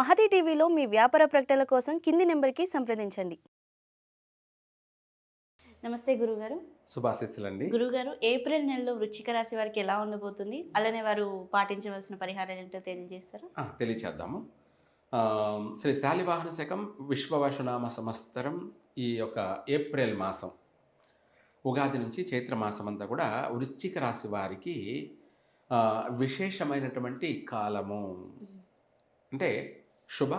మహతి టీవీలో మీ వ్యాపార ప్రకటనల కోసం కింది నెంబర్కి సంప్రదించండి. నమస్తే గురుగారు. శుభాశిస్సులండి. గురుగారు ఏప్రిల్ నెలలో వృశ్చిక రాశి వారికి ఎలా ఉండబోతుంది? అలానే వారు పాటించవలసిన పరిహారాలు ఏంటో తెలియజేస్తారా? ఆ, తెలియచేద్దాము. ఆ, శ్రీ శాలివాహన శకం విశ్వవశనామ సంవత్సరం ఈ యొక్క ఏప్రిల్ మాసం. ఉగాది నుంచి చైత్ర మాసం అంతా కూడా వృశ్చిక రాశి వారికి ఆ, విశేషమైనటువంటి కాలము. అంటే శుభ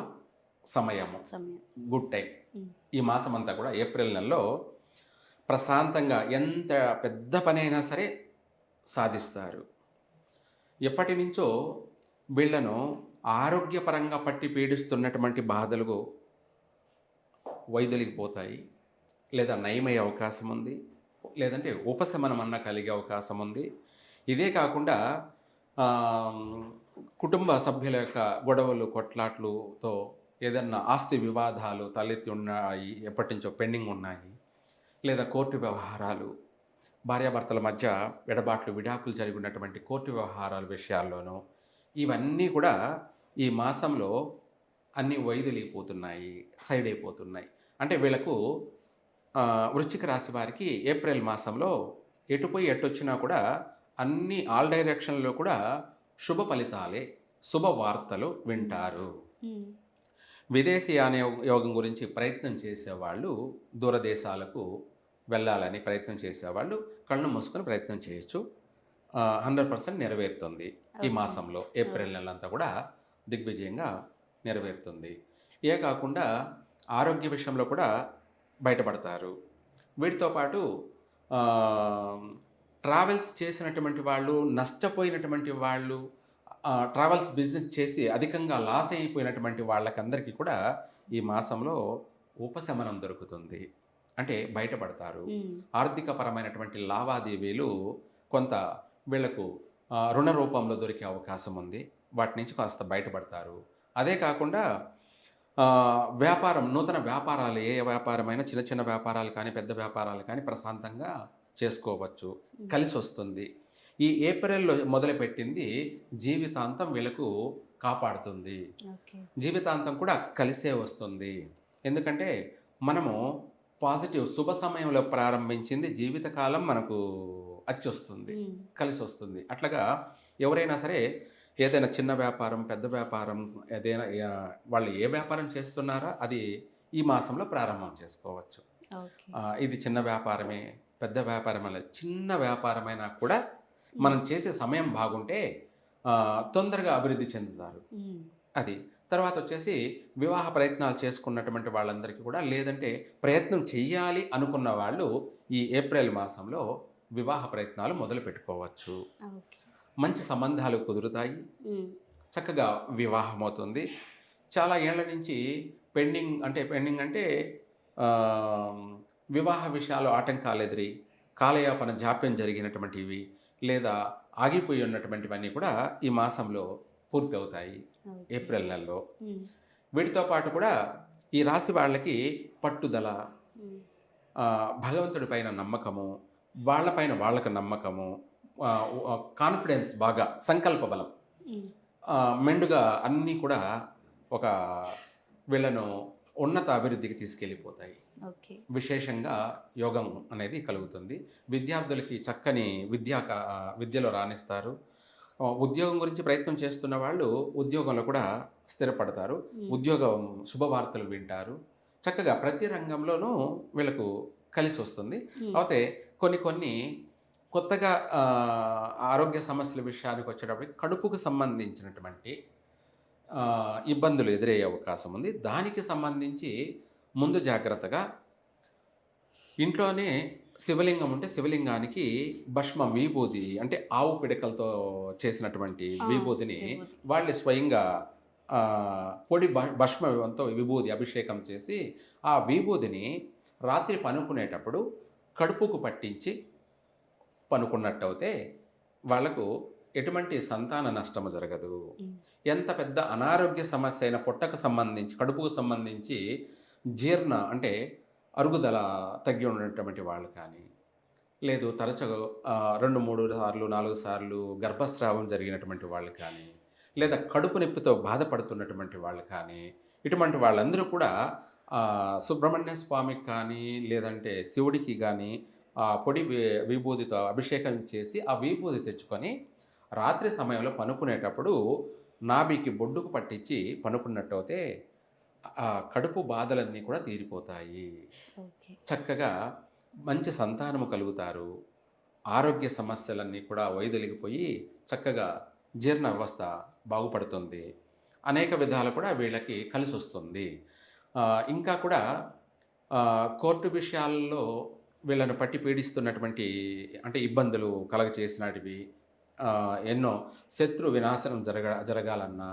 సమయము. సమయం. Good time. ఈ మాసం అంతా కూడా ఏప్రిల్ నెలలో ప్రశాంతంగా ఎంత పెద్ద పని అయినా సరే సాధిస్తారు. ఎప్పటి నుంచో వీళ్ళను ఆరోగ్యపరంగా పట్టి పీడిస్తున్నటువంటి బాధలు వైదొలికి పోతాయి. లేదా నయమయ్యే అవకాశం ఉంది లేదంటే ఉపశమనం అన్న కలిగే అవకాశం ఉంది ఇదే కాకుండా కుటుంబ సభ్యుల యొక్క గొడవలు కొట్లాట్లుతో ఏదన్నా ఆస్తి వివాదాలు తలెత్తి ఉన్నాయి ఎప్పటి నుంచో పెండింగ్ ఉన్నాయి లేదా కోర్టు వ్యవహారాలు భార్యాభర్తల మధ్య ఎడబాట్లు విడాకులు జరిగి ఉన్నటువంటి కోర్టు వ్యవహారాల విషయాల్లోనూ ఇవన్నీ కూడా ఈ మాసంలో అన్ని వైదొలిగిపోతున్నాయి సైడ్ అయిపోతున్నాయి అంటే వీళ్ళకు వృశ్చిక రాశి వారికి ఏప్రిల్ మాసంలో ఎటుపోయి ఎట్టొచ్చినా కూడా అన్ని ఆల్ డైరెక్షన్లో కూడా శుభ ఫలితాలే శుభ వార్తలు వింటారు. మ్మ్. విదేశీయాన యో- యోగం గురించి ప్రయత్నం చేసేవాళ్ళు దూరదేశాలకు వెళ్ళాలని ప్రయత్నం చేసేవాళ్ళు కళ్ళు మూసుకొని ప్రయత్నం చేయొచ్చు. హండ్రెడ్ పర్సెంట్ నెరవేరుతుంది ఈ. మాసంలో. ఏప్రిల్ నెలంతా కూడా దిగ్విజయంగా నెరవేరుతుంది. ఏ కాకుండా ఆరోగ్య విషయంలో కూడా బయటపడతారు. వీటితో పాటు ట్రావెల్స్ చేసినటువంటి వాళ్ళు నష్టపోయినటువంటి వాళ్ళు ట్రావెల్స్ బిజినెస్ చేసి అధికంగా లాస్ అయిపోయినటువంటి వాళ్ళకందరికీ కూడా ఈ మాసంలో ఉపశమనం దొరుకుతుంది. అంటే బయటపడతారు. మ్మ్. ఆర్థికపరమైనటువంటి లావాదేవీలు కొంత వీళ్ళకు రుణ రూపంలో దొరికే అవకాశం ఉంది. వాటి నుంచి కాస్త బయటపడతారు. అదే కాకుండా వ్యాపారం నూతన వ్యాపారాలు ఏ వ్యాపారమైనా చిన్న చిన్న వ్యాపారాలు కానీ పెద్ద వ్యాపారాలు కానీ ప్రశాంతంగా చేసుకోవచ్చు కలిసి వస్తుంది ఈ ఏప్రిల్లో మొదలుపెట్టింది జీవితాంతం వీళ్ళకు కాపాడుతుంది. జీవితాంతం కూడా కలిసే వస్తుంది. ఎందుకంటే మనము పాజిటివ్ శుభ సమయంలో ప్రారంభించింది జీవితకాలం మనకు అచ్చొస్తుంది. కలిసి వస్తుంది అట్లాగా ఎవరైనా సరే ఏదైనా చిన్న వ్యాపారం పెద్ద వ్యాపారం ఏదైనా వాళ్ళు ఏ వ్యాపారం చేస్తున్నారో అది ఈ మాసంలో ప్రారంభం చేసుకోవచ్చు. ఇది చిన్న వ్యాపారమే పెద్ద వ్యాపారం అలా చిన్న వ్యాపారమైనా కూడా మనం చేసే సమయం బాగుంటే తొందరగా అభివృద్ధి చెందుతారు. అది. తర్వాత వచ్చేసి వివాహ ప్రయత్నాలు చేసుకున్నటువంటి వాళ్ళందరికీ కూడా లేదంటే ప్రయత్నం చెయ్యాలి అనుకున్న వాళ్ళు ఈ ఏప్రిల్ మాసంలో వివాహ ప్రయత్నాలు మొదలు పెట్టుకోవచ్చు. మంచి సంబంధాలు కుదురుతాయి. చక్కగా వివాహం అవుతుంది చాలా ఏళ్ళ నుంచి పెండింగ్ అంటే పెండింగ్ అంటే వివాహ విషయాలు ఆటంకాలు ఎదిరి కాలయాపన జాప్యం జరిగినటువంటివి లేదా ఆగిపోయి ఉన్నటువంటివన్నీ కూడా ఈ మాసంలో పూర్తి అవుతాయి. ఓకే. ఏప్రిల్ నెలలో. వీటితో పాటు కూడా ఈ రాశి వాళ్ళకి పట్టుదల భగవంతుడి పైన నమ్మకము వాళ్ళపైన వాళ్ళకు నమ్మకము కాన్ఫిడెన్స్ బాగా సంకల్ప బలం. మెండుగా అన్నీ కూడా ఒక వీళ్ళను ఉన్నత అభివృద్ధికి తీసుకెళ్ళిపోతాయి. విశేషంగా యోగం అనేది కలుగుతుంది. విద్యార్థులకి చక్కని విద్యా కా- విద్యలో రాణిస్తారు. ఉద్యోగం గురించి ప్రయత్నం చేస్తున్న వాళ్ళు ఉద్యోగంలో కూడా స్థిరపడతారు. ఉద్యోగం శుభవార్తలు వింటారు. చక్కగా ప్రతి రంగంలోనూ వీళ్ళకు కలిసి వస్తుంది. అయితే కొన్ని కొన్ని కొత్తగా ఆరోగ్య సమస్యల విషయానికి వచ్చేటప్పటికి కడుపుకు సంబంధించినటువంటి ఇబ్బందులు ఎదురయ్యే అవకాశం ఉంది. దానికి సంబంధించి ముందు జాగ్రత్తగా ఇంట్లోనే శివలింగం ఉంటే శివలింగానికి భస్మం విభూది అంటే ఆవు పిడకలతో చేసినటువంటి విభూతిని విభూతి. వాళ్ళు స్వయంగా పొడి భ- భస్మంతో విభూది అభిషేకం చేసి ఆ విభూదిని రాత్రి పనుకునేటప్పుడు కడుపుకు పట్టించి పనుకున్నట్టయితే వాళ్ళకు ఎటువంటి సంతాన నష్టము జరగదు. ఎంత పెద్ద అనారోగ్య సమస్య అయిన పొట్టకు సంబంధించి కడుపుకు సంబంధించి జీర్ణ అంటే అరుగుదల తగ్గి ఉన్నటువంటి వాళ్ళు కానీ లేదు తరచుగా రెండు మూడు సార్లు నాలుగు సార్లు గర్భస్రావం జరిగినటువంటి వాళ్ళు కానీ లేదా కడుపు నొప్పితో బాధపడుతున్నటువంటి వాళ్ళు కానీ ఇటువంటి వాళ్ళందరూ కూడా సుబ్రహ్మణ్య స్వామికి కానీ లేదంటే శివుడికి కానీ ఆ పొడి విభూతితో అభిషేకం చేసి ఆ విభూతి తెచ్చుకొని రాత్రి సమయంలో పనుకునేటప్పుడు నాభికి బొడ్డుకు పట్టించి పనుకున్నట్టు అయితే ఆ కడుపు బాధలన్నీ కూడా తీరిపోతాయి. చక్కగా మంచి సంతానము కలుగుతారు. ఆరోగ్య సమస్యలన్నీ కూడా వైదొలిగిపోయి చక్కగా జీర్ణ వ్యవస్థ బాగుపడుతుంది. అనేక విధాలు కూడా వీళ్ళకి కలిసి వస్తుంది ఇంకా కూడా కోర్టు విషయాల్లో వీళ్ళను పట్టి పీడిస్తున్నటువంటి అంటే ఇబ్బందులు కలగచేసినటివి ఆ, ఎన్నో శత్రు వినాశనం జరగ జరగాలన్నా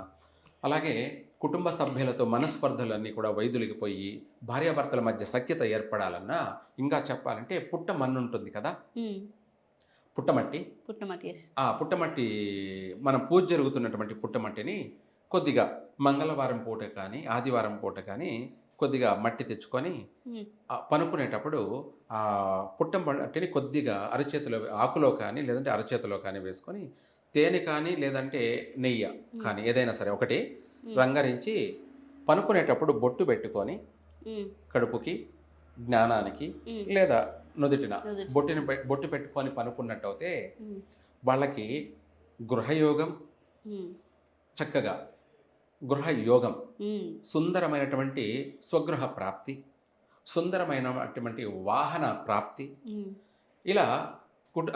అలాగే కుటుంబ సభ్యులతో మనస్పర్ధలన్నీ కూడా వైదొలిగిపోయి భార్యాభర్తల మధ్య సఖ్యత ఏర్పడాలన్నా ఇంకా చెప్పాలంటే పుట్ట మన్ను ఉంటుంది కదా. పుట్టమట్టి పుట్టమట్టి. ఆ పుట్టమట్టి మన పూజ జరుగుతున్నటువంటి పుట్టమట్టిని కొద్దిగా మంగళవారం పూట కానీ ఆదివారం పూట కానీ కొద్దిగా మట్టి తెచ్చుకొని. ఆ పనుకునేటప్పుడు ఆ పుట్టమట్టిని కొద్దిగా అరచేతిలో ఆకులో కానీ లేదంటే అరచేతిలో కానీ వేసుకొని తేనె కానీ లేదంటే నెయ్యి కానీ ఏదైనా సరే ఒకటి. రంగరించి పనుకునేటప్పుడు బొట్టు పెట్టుకొని. కడుపుకి జ్ఞానానికి. లేదా నుదుటిన నుదుటి. బొట్టిని బొట్టు పెట్టుకొని పనుకున్నట్టయితే. వాళ్ళకి గృహయోగం. చక్కగా గృహయోగం. సుందరమైనటువంటి స్వగృహ ప్రాప్తి సుందరమైనటువంటి వాహన ప్రాప్తి. ఇలా కుట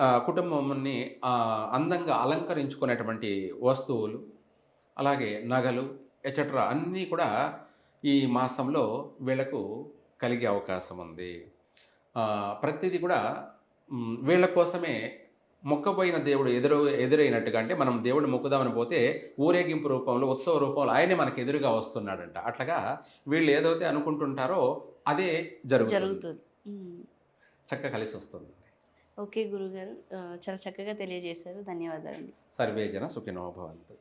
ఆ, అందంగా అలంకరించుకునేటువంటి వస్తువులు అలాగే నగలు ఎచట్రా అన్నీ కూడా ఈ మాసంలో వీళ్ళకు కలిగే అవకాశం ఉంది. ప్రతిదీ కూడా వీళ్ళ కోసమే మొక్కపోయిన దేవుడు ఎదురు ఎదురైనట్టుగా అంటే మనం దేవుడిని మొక్కుదామని పోతే ఊరేగింపు రూపంలో ఉత్సవ రూపంలో ఆయనే మనకు ఎదురుగా వస్తున్నాడంట. అట్లాగా వీళ్ళు ఏదైతే అనుకుంటుంటారో అదే జరుగుతుంది. చక్కగా కలిసి వస్తుంది. ఓకే గురుగారు. చాలా చక్కగా తెలియజేశారు. ధన్యవాదాలు సర్వేజన సుఖినోభవంతు